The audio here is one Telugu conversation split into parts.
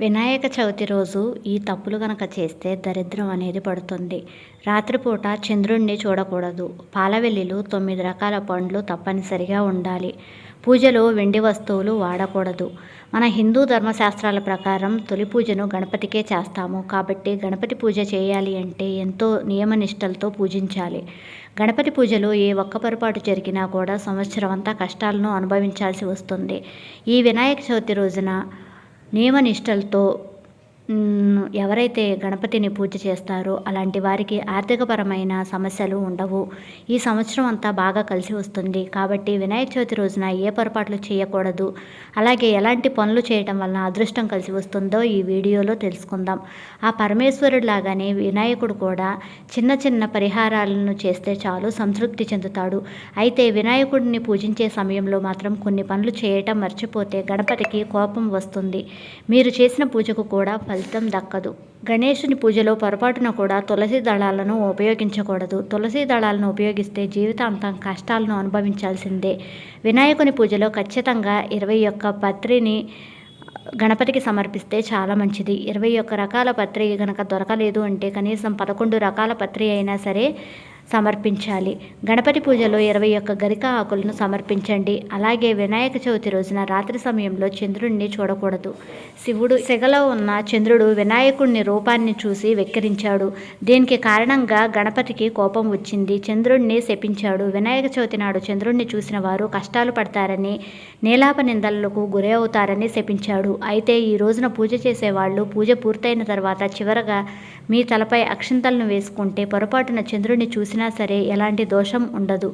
వినాయక చవితి రోజు ఈ తప్పులు గనక చేస్తే దరిద్రం అనేది పడుతుంది. రాత్రిపూట చంద్రుణ్ణి చూడకూడదు. పాలవెల్లిలు తొమ్మిది రకాల పండ్లు తప్పనిసరిగా ఉండాలి. పూజలో వెండి వస్తువులు వాడకూడదు. మన హిందూ ధర్మశాస్త్రాల ప్రకారం తొలి పూజను గణపతికే చేస్తాము. కాబట్టి గణపతి పూజ చేయాలి అంటే ఎంతో నియమనిష్టలతో పూజించాలి. గణపతి పూజలో ఏ ఒక్క పొరపాటు జరిగినా కూడా సంవత్సరం అంతా కష్టాలను అనుభవించాల్సి వస్తుంది. ఈ వినాయక చవితి రోజున నియమనిష్టలతో ఎవరైతే గణపతిని పూజ చేస్తారో అలాంటి వారికి ఆర్థికపరమైన సమస్యలు ఉండవు. ఈ సంవత్సరం అంతా బాగా కలిసి వస్తుంది. కాబట్టి వినాయక చవితి రోజున ఏ పొరపాట్లు చేయకూడదు. అలాగే ఎలాంటి పనులు చేయటం వలన అదృష్టం కలిసి వస్తుందో ఈ వీడియోలో తెలుసుకుందాం. ఆ పరమేశ్వరుడు లాగానే వినాయకుడు కూడా చిన్న చిన్న పరిహారాలను చేస్తే చాలు సంతృప్తి చెందుతాడు. అయితే వినాయకుడిని పూజించే సమయంలో మాత్రం కొన్ని పనులు చేయటం మర్చిపోతే గణపతికి కోపం వస్తుంది. మీరు చేసిన పూజకు కూడా ఫలితం దక్కదు. గణేషుని పూజలో పొరపాటున కూడా తులసి దళాలను ఉపయోగించకూడదు. తులసి దళాలను ఉపయోగిస్తే జీవితాంతం కష్టాలను అనుభవించాల్సిందే. వినాయకుని పూజలో ఖచ్చితంగా ఇరవై ఒక్క పత్రిని గణపతికి సమర్పిస్తే చాలా మంచిది. ఇరవై ఒక్క రకాల పత్రి కనుక దొరకలేదు అంటే కనీసం పదకొండు రకాల పత్రి అయినా సరే సమర్పించాలి. గణపతి పూజలో ఇరవై ఒక్క గరిక ఆకులను సమర్పించండి. అలాగే వినాయక చవితి రోజున రాత్రి సమయంలో చంద్రుడిని చూడకూడదు. శివుడు సెగలో ఉన్న చంద్రుడు వినాయకుడిని రూపాన్ని చూసి వెక్కిరించాడు. దీనికి కారణంగా గణపతికి కోపం వచ్చింది. చంద్రుడిని శపించాడు. వినాయక చవితి నాడు చంద్రుడిని చూసిన వారు కష్టాలు పడతారని నీలాప నిందలకు గురి అవుతారని శపించాడు. అయితే ఈ రోజున పూజ చేసేవాళ్ళు పూజ పూర్తయిన తర్వాత చివరగా మీ తలపై అక్షింతలను వేసుకుంటే పొరపాటున చంద్రుడిని చూసినా సరే ఎలాంటి దోషం ఉండదు.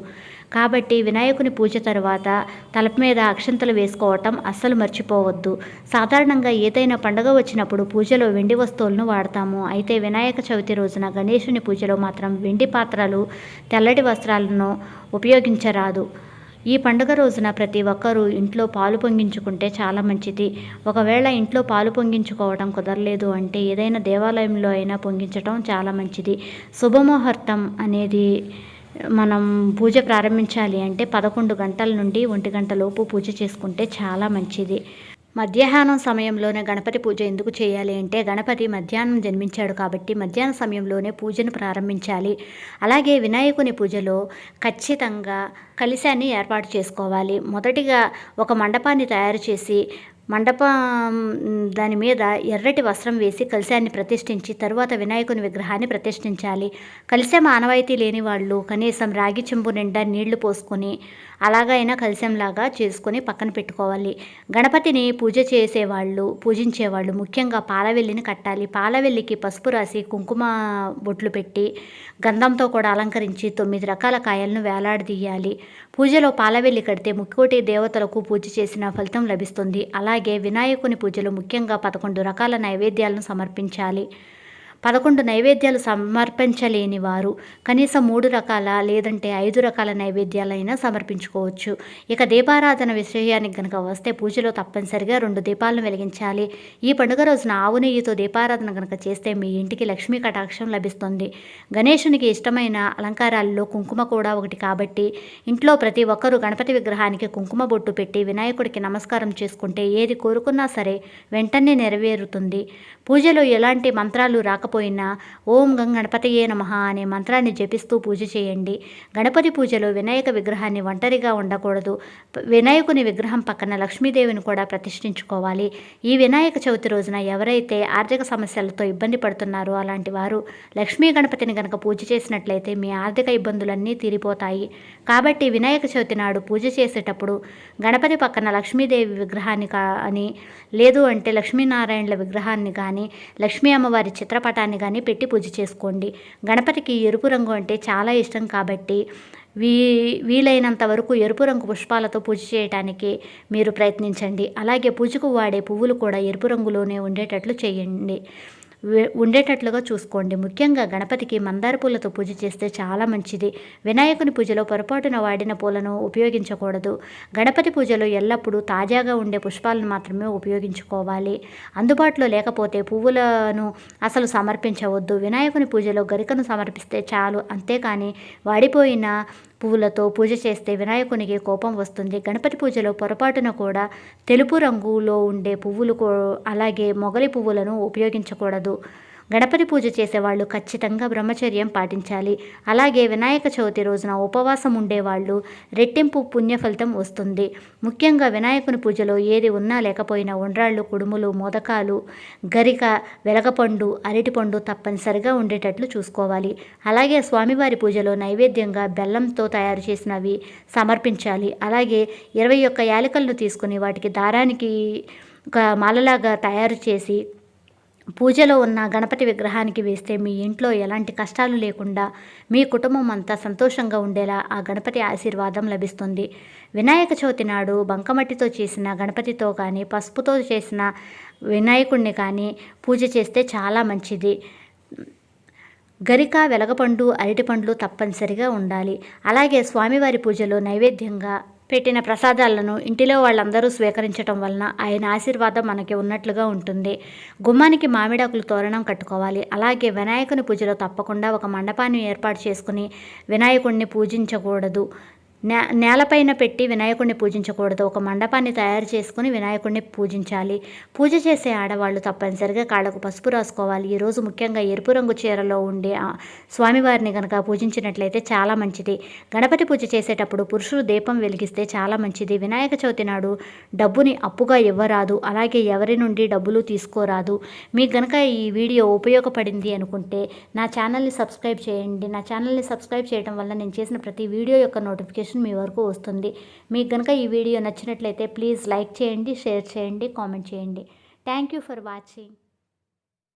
కాబట్టి వినాయకుని పూజ తర్వాత తలప మీద అక్షంతలు వేసుకోవటం అస్సలు మర్చిపోవద్దు. సాధారణంగా ఏదైనా పండగ వచ్చినప్పుడు పూజలో వెండి వస్తువులను వాడతాము. అయితే వినాయక చవితి రోజున గణేశుని పూజలో మాత్రం వెండి పాత్రలు తెల్లటి వస్త్రాలను ఉపయోగించరాదు. ఈ పండుగ రోజున ప్రతి ఒక్కరూ ఇంట్లో పాలు పొంగించుకుంటే చాలా మంచిది. ఒకవేళ ఇంట్లో పాలు పొంగించుకోవడం కుదరలేదు అంటే ఏదైనా దేవాలయంలో అయినా పొంగించడం చాలా మంచిది. శుభముహూర్తం అనేది మనం పూజ ప్రారంభించాలి అంటే పదకొండు గంటల నుండి ఒంటి గంట లోపు పూజ చేసుకుంటే చాలా మంచిది. మధ్యాహ్నం సమయంలోనే గణపతి పూజ ఎందుకు చేయాలి అంటే గణపతి మధ్యాహ్నం జన్మించాడు కాబట్టి మధ్యాహ్న సమయంలోనే పూజను ప్రారంభించాలి. అలాగే వినాయకుని పూజలో ఖచ్చితంగా కలిశాన్ని ఏర్పాటు చేసుకోవాలి. మొదటిగా ఒక మండపాన్ని తయారు చేసి మండపం దాని మీద ఎర్రటి వస్త్రం వేసి కలశాన్ని ప్రతిష్ఠించి తరువాత వినాయకుని విగ్రహాన్ని ప్రతిష్ఠించాలి. కలిసే మానవాయితీ లేని వాళ్ళు కనీసం రాగి చెంబు నిండా నీళ్ళు పోసుకొని అలాగైనా కలశంలాగా చేసుకొని పక్కన పెట్టుకోవాలి. గణపతిని పూజ చేసేవాళ్ళు పూజించేవాళ్ళు ముఖ్యంగా పాలవెల్లిని కట్టాలి. పాలవెల్లికి పసుపు రాసి కుంకుమ బొట్లు పెట్టి గంధంతో కూడా అలంకరించి తొమ్మిది రకాల కాయలను వేలాడదీయాలి. పూజలో పాలవెల్లి కడితే ముక్కోటి దేవతలకు పూజ చేసిన ఫలితం లభిస్తుంది. అలాగే వినాయకుని పూజలో ముఖ్యంగా పదకొండు రకాల నైవేద్యాలను సమర్పించాలి. పదకొండు నైవేద్యాలు సమర్పించలేని వారు కనీసం మూడు రకాల లేదంటే ఐదు రకాల నైవేద్యాలైనా సమర్పించుకోవచ్చు. ఇక దీపారాధన విషయానికి కనుక వస్తే పూజలో తప్పనిసరిగా రెండు దీపాలను వెలిగించాలి. ఈ పండుగ రోజున ఆవు నెయ్యితో దీపారాధన కనుక చేస్తే మీ ఇంటికి లక్ష్మీ కటాక్షం లభిస్తుంది. గణేషునికి ఇష్టమైన అలంకారాల్లో కుంకుమ కూడా ఒకటి కాబట్టి ఇంట్లో ప్రతి ఒక్కరూ గణపతి విగ్రహానికి కుంకుమ బొట్టు పెట్టి వినాయకుడికి నమస్కారం చేసుకుంటే ఏది కోరుకున్నా సరే వెంటనే నెరవేరుతుంది. పూజలో ఎలాంటి మంత్రాలు రాక రాకపోయినా ఓం గం గణపతయే నమ అనే మంత్రాన్ని జపిస్తూ పూజ చేయండి. గణపతి పూజలో వినాయక విగ్రహాన్ని ఒంటరిగా ఉండకూడదు. వినాయకుని విగ్రహం పక్కన లక్ష్మీదేవిని కూడా ప్రతిష్ఠించుకోవాలి. ఈ వినాయక చవితి రోజున ఎవరైతే ఆర్థిక సమస్యలతో ఇబ్బంది పడుతున్నారో అలాంటి వారు లక్ష్మీ గణపతిని గనక పూజ చేసినట్లయితే మీ ఆర్థిక ఇబ్బందులన్నీ తీరిపోతాయి. కాబట్టి వినాయక చవితి నాడు పూజ చేసేటప్పుడు గణపతి పక్కన లక్ష్మీదేవి విగ్రహాన్ని కానీ లేదు అంటే లక్ష్మీనారాయణల విగ్రహాన్ని కానీ లక్ష్మీ అమ్మవారి చిత్రపటం పటాన్ని కానీ పెట్టి పూజ చేసుకోండి. గణపతికి ఎరుపు రంగు అంటే చాలా ఇష్టం కాబట్టి వీ వీలైనంత వరకు ఎరుపు రంగు పుష్పాలతో పూజ చేయడానికి మీరు ప్రయత్నించండి. అలాగే పూజకు వాడే పువ్వులు కూడా ఎరుపు రంగులోనే ఉండేటట్లు చేయండి. ఉండేటట్లుగా చూసుకోండి. ముఖ్యంగా గణపతికి మందార పూలతో పూజ చేస్తే చాలా మంచిది. వినాయకుని పూజలో పొరపాటున వాడిన పూలను ఉపయోగించకూడదు. గణపతి పూజలో ఎల్లప్పుడూ తాజాగా ఉండే పుష్పాలను మాత్రమే ఉపయోగించుకోవాలి. అందుబాటులో లేకపోతే పువ్వులను అసలు సమర్పించవద్దు. వినాయకుని పూజలో గరికను సమర్పిస్తే చాలు. అంతేకాని వాడిపోయిన పువ్వులతో పూజ చేస్తే వినాయకునికి కోపం వస్తుంది. గణపతి పూజలో పొరపాటున కూడా తెలుపు రంగులో ఉండే పువ్వులు అలాగే మొగలి పువ్వులను ఉపయోగించకూడదు. గణపతి పూజ చేసేవాళ్ళు ఖచ్చితంగా బ్రహ్మచర్యం పాటించాలి. అలాగే వినాయక చవితి రోజున ఉపవాసం ఉండేవాళ్ళు రెట్టింపు పుణ్య ఫలితం వస్తుంది. ముఖ్యంగా వినాయకుని పూజలో ఏది ఉన్నా లేకపోయినా ఉండ్రాళ్ళు కుడుములు మోదకాలు గరిక వెలగపండు అరటిపండు తప్పనిసరిగా ఉండేటట్లు చూసుకోవాలి. అలాగే స్వామివారి పూజలో నైవేద్యంగా బెల్లంతో తయారు చేసినవి సమర్పించాలి. అలాగే ఇరవై ఒక్క యాలకలను తీసుకుని వాటికి దారానికి ఒక మాలలాగా తయారు చేసి పూజలో ఉన్న గణపతి విగ్రహానికి వేస్తే మీ ఇంట్లో ఎలాంటి కష్టాలు లేకుండా మీ కుటుంబం అంతా సంతోషంగా ఉండేలా ఆ గణపతి ఆశీర్వాదం లభిస్తుంది. వినాయక చవితి నాడు బంకమట్టితో చేసిన గణపతితో కానీ పసుపుతో చేసిన వినాయకుడిని కానీ పూజ చేస్తే చాలా మంచిది. గరిక వెలగపండు అరటిపండ్లు తప్పనిసరిగా ఉండాలి. అలాగే స్వామివారి పూజలో నైవేద్యంగా పెట్టిన ప్రసాదాలను ఇంటిలో వాళ్ళందరూ స్వీకరించడం వలన ఆయన ఆశీర్వాదం మనకి ఉన్నట్లుగా ఉంటుంది. గుమ్మానికి మామిడాకులు తోరణం కట్టుకోవాలి. అలాగే వినాయకుని పూజలో తప్పకుండా ఒక మండపాన్ని ఏర్పాటు చేసుకుని వినాయకుడిని పూజించకూడదు. నే నేలపైన పెట్టి వినాయకుడిని పూజించకూడదు. ఒక మండపాన్ని తయారు చేసుకుని వినాయకుడిని పూజించాలి. పూజ చేసే ఆడవాళ్ళు తప్పనిసరిగా కాళ్ళకు పసుపు రాసుకోవాలి. ఈరోజు ముఖ్యంగా ఎరుపు రంగు చీరలో ఉండే స్వామివారిని కనుక పూజించినట్లయితే చాలా మంచిది. గణపతి పూజ చేసేటప్పుడు పురుషులు దీపం వెలిగిస్తే చాలా మంచిది. వినాయక చవితి నాడు డబ్బుని అప్పుగా ఇవ్వరాదు. అలాగే ఎవరి నుండి డబ్బులు తీసుకోరాదు. మీకు గనక ఈ వీడియో ఉపయోగపడింది అనుకుంటే నా ఛానల్ని సబ్స్క్రైబ్ చేయండి. నా ఛానల్ని సబ్స్క్రైబ్ చేయడం వల్ల నేను చేసిన ప్రతి వీడియో యొక్క నోటిఫికేషన్ మీ వరకు వస్తుంది. మీకు కనుక ఈ వీడియో నచ్చినట్లయితే ప్లీజ్ లైక్ చేయండి షేర్ చేయండి కామెంట్ చేయండి. Thank you for watching.